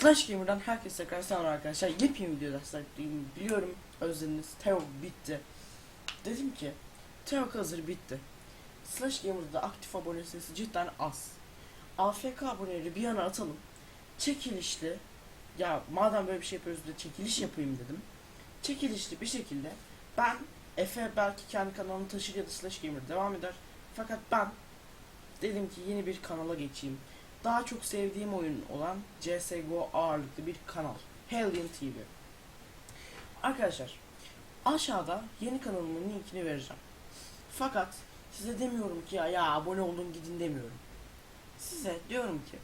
Slash Gamer'dan herkese tekrar selam arkadaşlar. Yepyeni videoda sizlerleyim. Biliyorum özlediniz. Teo bitti. Dedim ki Teo hazır bitti. Slash Gamer'da aktif abone sayısı cidden az. AFK aboneleri bir yana atalım. Çekilişli ya madem böyle bir şey yapıyoruz da çekiliş yapayım dedim. Çekilişli bir şekilde ben Efe belki kendi kanalını taşır ya da Slash Gamer devam eder. Fakat ben dedim ki yeni bir kanala geçeyim daha çok sevdiğim oyun olan CSGO ağırlıklı bir kanal. Hellion TV. Arkadaşlar aşağıda yeni kanalımın linkini vereceğim. Fakat size demiyorum ki ya, ya abone olun gidin demiyorum. Size diyorum ki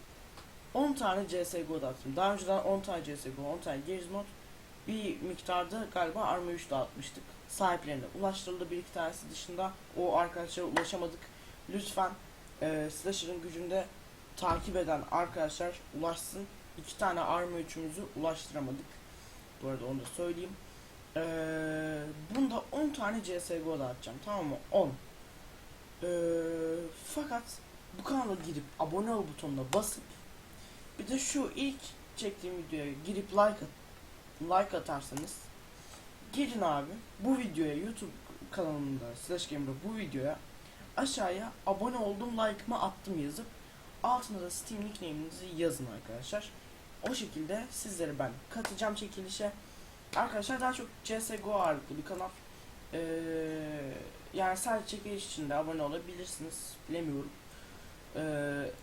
10 tane CSGO dağıttım. Daha önceden 10 tane CSGO, 10 tane Gears bir miktarda galiba Arma 3 dağıtmıştık. Sahiplerine ulaştırıldı bir iki tanesi dışında o arkadaşlara ulaşamadık. Lütfen e, Slasher'ın gücünde takip eden arkadaşlar ulaşsın. İki tane arma üçümüzü ulaştıramadık. Bu arada onu da söyleyeyim. Ee, bunda 10 tane CSGO dağıtacağım tamam mı? 10. Ee, fakat bu kanala girip abone ol butonuna basıp bir de şu ilk çektiğim videoya girip like at, like atarsanız girin abi bu videoya YouTube kanalımda slash gamer'da bu videoya aşağıya abone oldum like'ımı attım yazıp altına da Steam nickname'inizi yazın arkadaşlar. O şekilde sizleri ben katacağım çekilişe. Arkadaşlar daha çok CSGO ağırlıklı bir kanal. Ee, yani sadece çekiliş için de abone olabilirsiniz. Bilemiyorum.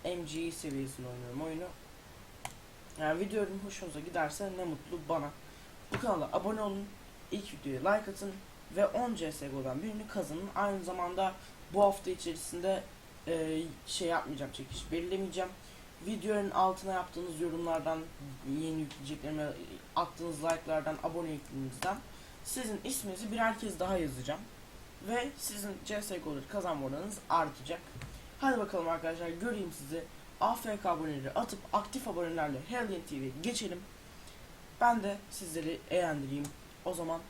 Ee, MG seviyesinde oynuyorum oyunu. Yani videolarım hoşunuza giderse ne mutlu bana. Bu kanala abone olun. ilk videoya like atın. Ve 10 CSGO'dan birini kazanın. Aynı zamanda bu hafta içerisinde e, şey yapmayacağım çekiş belirlemeyeceğim. Videonun altına yaptığınız yorumlardan, yeni yükleyeceklerime attığınız like'lardan, aboneliklerinizden sizin isminizi birer kez daha yazacağım. Ve sizin CSGO'ları kazanma oranınız artacak. Hadi bakalım arkadaşlar göreyim sizi. AFK aboneleri atıp aktif abonelerle Hellion TV'ye geçelim. Ben de sizleri eğlendireyim. O zaman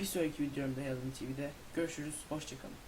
bir sonraki videomda Hellion TV'de görüşürüz. Hoşçakalın.